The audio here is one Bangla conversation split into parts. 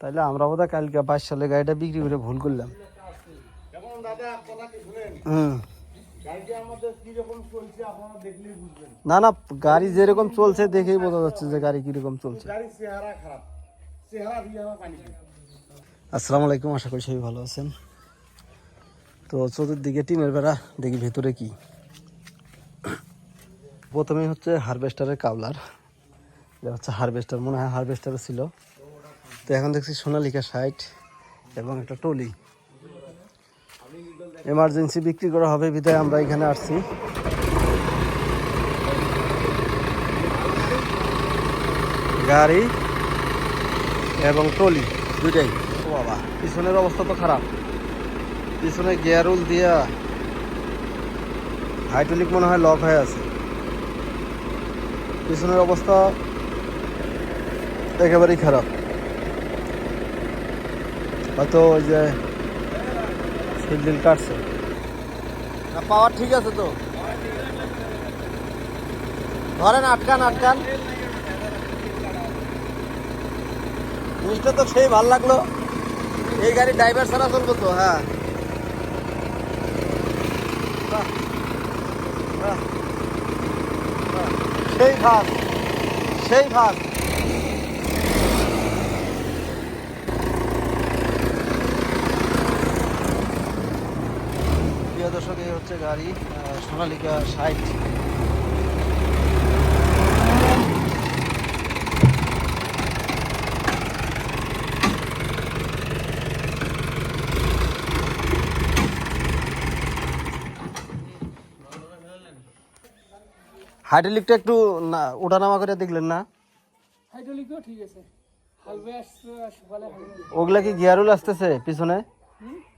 তাইলে আমরা বোধহয় কালকে বাইশ সালে গাড়িটা বিক্রি করে ভুল করলাম। না না গাড়ি যেরকম চলছে দেখেই বোঝা যাচ্ছে যে গাড়ি কীরকম চলছে। আসসালামু আলাইকুম আশা করি সবাই ভালো আছেন। তো চতুর্দিকে টিনের বেড়া দেখি ভেতরে কি। প্রথমে হচ্ছে হারভেস্টারের কাবলার। এটা হচ্ছে হারভেস্টার মনে হয় হারভেস্টার ছিল। তো এখন দেখছি সোনালিকা সাইট এবং একটা টলি। এমার্জেন্সি বিক্রি করা হবে বিধায় আমরা এখানে আসছি। গাড়ি এবং ট্রলি দুইটাই। ও বাবা, পিছনের অবস্থা তো খারাপ। পিছনে গিয়ারুল দিয়া হাইড্রোলিক মনে হয় লক হয়ে আছে। পিছনের অবস্থা একেবারেই খারাপ। হয়তো ওই যে সিল কাটছে। পাওয়ার ঠিক আছে তো। ধরেন আটকান আটকান। জিনিসটা তো সেই ভালো লাগল। এই গাড়ি ড্রাইভার ছাড়া চলবো তো হ্যাঁ। সেই ভাগ সেই ভাগ দর্শক এই হচ্ছে গাড়ি সোনালিকা সাইট হাইড্রোলিকটা একটু না ওঠানামা করে দেখলেন না? হাইড্রোলিকও ঠিক আছে। ওগুলা কি গিয়ারুল আসতেছে পিছনে?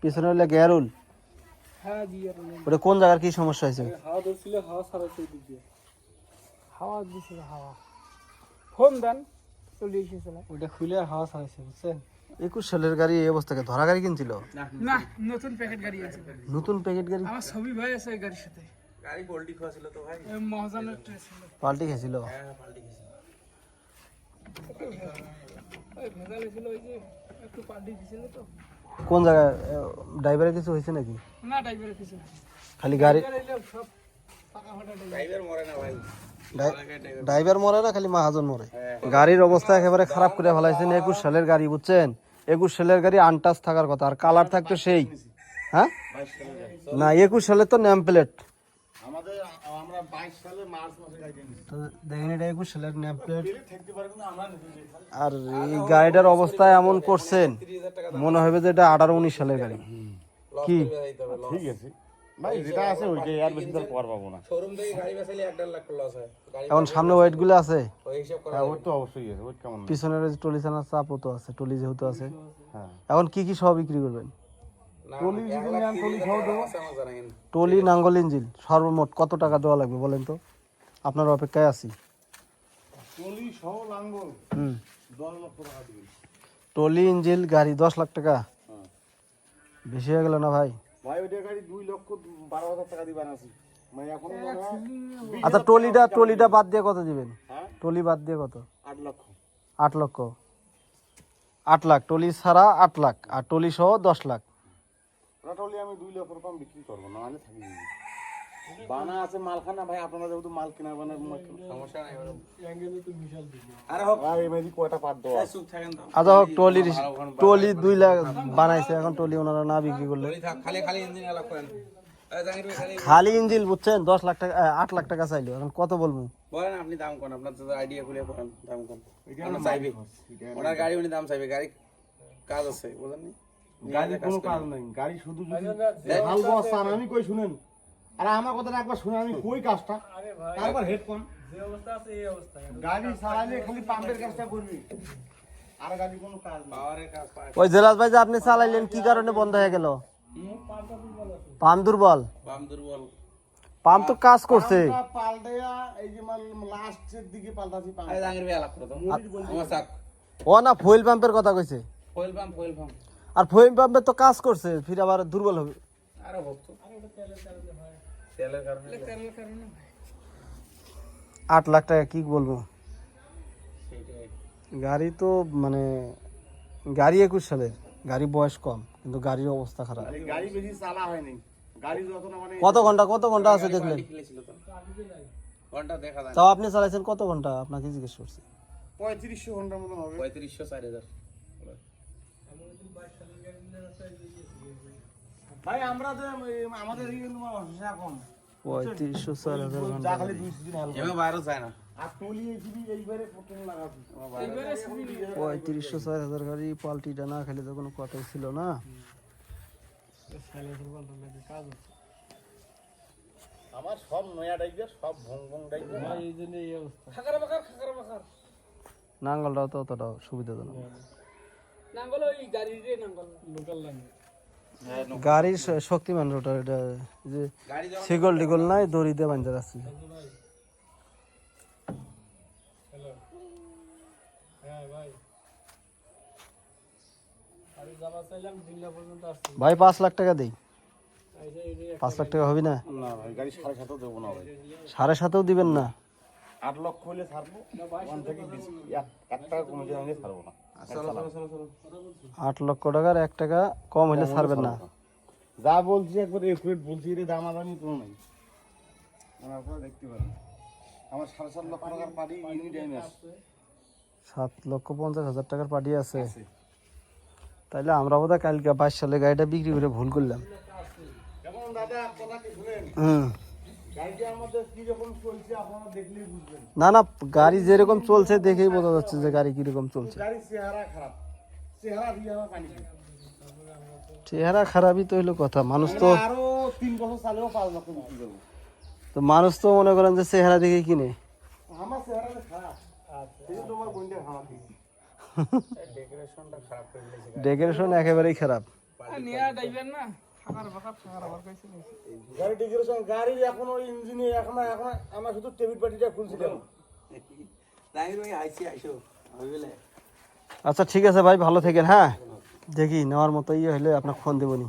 পিছনে ওগুলা গিয়ারুল হ্যাঁ ওটা কোন জায়গার কি সমস্যা হয়েছে? হাওয়া ধরছিল হাওয়া দিক দিয়ে। হাওয়া দিছিল হাওয়া। ফোন দেন চলে এসেছিল ওইটা খুলে হাওয়া ছাড়াইছে বুঝছেন? একুশ সালের গাড়ি এই অবস্থাকে ধরা গাড়ি কিনছিল? না নতুন প্যাকেট গাড়ি আছে। নতুন প্যাকেট গাড়ি? আমার ছবি ভাই আছে এই গাড়ির সাথে। গাড়ি পোল্টি খাওয়া ছিল তো ভাই। মহাজনের ট্রেস ছিল। পাল্টি খেয়েছিল? ওই ভেজাল ছিল ওই যে একটু পাল্টি দিছিল তো। কোন জায়গায় ড্রাইভারের কিছু হয়েছে নাকি? না ড্রাইভারের কিছু খালি গাড়ি ড্রাইভার মরে না খালি মাহাজন মরে। গাড়ির অবস্থা একেবারে খারাপ করে ফেলাইছেন একুশ সালের গাড়ি বুঝছেন? একুশ সালের গাড়ি আনটাচ থাকার কথা আর কালার থাকতো সেই। হ্যাঁ? না একুশ সালের তো নেম প্লেট আমাদের আমরা বাইশ সালে মার্চ মাসে তো দেখেন এটা একুশ সালের নেম প্লেট। থাকতে পারবে না আমরা নিজে আর এই গাড়িটার অবস্থা এমন করছেন মনে হবে যে এটা আঠারো উনিশ সালের গাড়ি। কি? ঠিক আছে। ভাই যেটা আছে ওইটাই আর বেশি তো পার পাবো না। এখন সামনে ওয়েটগুলো আছে? হ্যাঁ। ওই তো অবশ্যই আছে ওই কেমন? পিছনের টলি চানার চাপও তো আছে টলি যেহেতু আছে। হ্যাঁ। এখন কি কি সব বিক্রি করবেন? টলি যদি নেন টলি সহ দেবো টলি নাঙ্গল ইঞ্জিন সর্বমোট কত টাকা দেওয়া লাগবে বলেন তো? আপনার অপেক্ষায় আছি। টলি সহ লাঙ্গল হুম। দশ লক্ষ টাকা দিবেন। টলি ইঞ্জিন গাড়ি দশ লাখ টাকা। হ্যাঁ। বেশি হয়ে গেল না ভাই? ভাই ওইটা গাড়ি দুই লক্ষ বারো হাজার টাকা দিবেন আছি। মানে আচ্ছা টলিটা টলিটা বাদ দিয়ে কত দিবেন? হ্যাঁ? টলি বাদ দিয়ে কত? আট লক্ষ। আট লক্ষ। আট লাখ টলি ছাড়া আট লাখ আর টলি সহ দশ লাখ। টলি আমি দুই লক্ষ রকম বিক্রি করব না মানে থাকি বানা আছে মালখানা ভাই আপনারা যেহেতু মাল কেনা বানার সমস্যা নাই আরে হোক ভাই এমনি কয়টা পাট দেওয়া আচ্ছা হোক টলির টলি দুই লাখ বানাইছে এখন টলি ওনারা না বিক্রি করলে। খালি ইঞ্জিন বুঝছেন? দশ লাখ টাকা আট লাখ টাকা চাইলো। এখন কত বলব? বলেন আপনি দাম কোন আপনার তো আইডিয়া খুলে করেন দাম কোন। চাইবে। ওনার গাড়ি উনি দাম চাইবে গাড়ি কাজ আছে বুঝলেন নি? গাড়ি কোনো কাজ নাই। গাড়ি শুধু যদি ভালো আমি কই শুনেন? আরে আমার কথাটা একবার শুনে আমি কই কাজটা? তারপর হেড কোন গাড়ি চালালে খালি পাম্পের কাজটা করবি। আর গাড়ি কোনো কাজ নাই। পাওয়ারের কাজ পায়। ওই জেলাস ভাই যে আপনি চালাইলেন কি কারণে বন্ধ হয়ে গেল? পাম্প দুর্বল বাম দুর্বল। পাম্প তো কাজ করছে। মানে ও না ফুয়েল পাম্পের কথা কইছে। ফয়েল পাম্প ফয়েল পাম্প আর ফুয়েল পাম্পে তো কাজ করছে ফির আবার দুর্বল হবে। আরে হোক তো তেলের কারণে তেলের কারণে আট লাখ টাকা কি বলব? গাড়ি তো মানে গাড়ি একুশ সালের গাড়ি বয়স কম কিন্তু গাড়ির অবস্থা খারাপ। গাড়ি বেশি চালা হয়নি। গাড়ি যত না মানে কত ঘণ্টা কত ঘণ্টা আছে দেখলেন? খুলেছিল তো। ঘণ্টা দেখা যায় তাও আপনি চালাইছেন কত ঘণ্টা? আপনাকে জিজ্ঞেস করছি। পঁয়ত্রিশশো ঘণ্টার মতো হবে। পঁয়ত্রিশশো চার হাজার। ভাই আমরা তো আমাদের এই কিন্তু হিসাব পঁয়ত্রিশশো চার হাজার ঘণ্টা যা খালি দুই দিন হাল এমন বাইরেও যায় না। আর টলি এইছিবি এইবারে প্রথম লাগাবি এইবারে সুবিধা পঁয়ত্রিশশো চার হাজার গাড়ি পাল্টিটা না খেলে তো কোনো কথাই ছিল না। আমার সব নয়া টাইপের সব ভং ভং টাইপের। এই জন্য এই অবস্থা। খাকার বাকার খাকার বাকার। নাঙ্গলটাও তো অতটা সুবিধাজনক। নাঙ্গল ওই গাড়ির নাঙ্গল। লোকাল লাইন গাড়ির শক্তিমান রোটার এটা যে শিগল টিগল নাই দড়িতে বান্ধা রাখছি। হ্যালো হ্যাঁ ভাই পাঁচ লাখ টাকা দেই। পাঁচ লাখ টাকা হবে না? সাড়ে সাতও দিবেন না? আট লক্ষ হলে ছাড়বো। ওয়ান থেকে এক- এক টাকা কমে ছাড়বো না। আট লক্ষ টাকার এক টাকা কম হইলে ছাড়বেন না। যা বলছি একবার একুরেট বলছি এটা দামাদামি কোনো নাই। আপনারা দেখতে পারেন। আমার সাড়ে সাত লক্ষ টাকার পার্টি ইউনি টাইমে আসছে সাত লক্ষ পঞ্চাশ হাজার টাকার আছে। তাইলে আমরা বোধহয় কালকে বাইশ সালে গাড়িটা বিক্রি করে ভুল করলাম। হুম। গাড়িটা আমাদের কি রকম চলছে আপনারা দেখলেই বুঝবেন। না না গাড়ি যেরকম চলছে দেখেই বোঝা যাচ্ছে যে গাড়ি কীরকম চলছে। চেহারা খারাপ। চেহারা দিয়ে আমার পানি খায়। চেহারা খারাপই তো হইল কথা। মানুষ তো তো মানুষ তো মনে করেন যে চেহারা দেখে কিনে। ডেকোরেশন একেবারেই খারাপ। না। গাড়ি ডেকোরেশন গাড়ি এখনও ইঞ্জিনে এখনও এখন আমার শুধু টেবিল পাটিটা খুলছিলাম আচ্ছা ঠিক আছে ভাই ভালো থাকেন হ্যাঁ? দেখি নেওয়ার মতো ইয়ে হলে আপনার ফোন দেবনি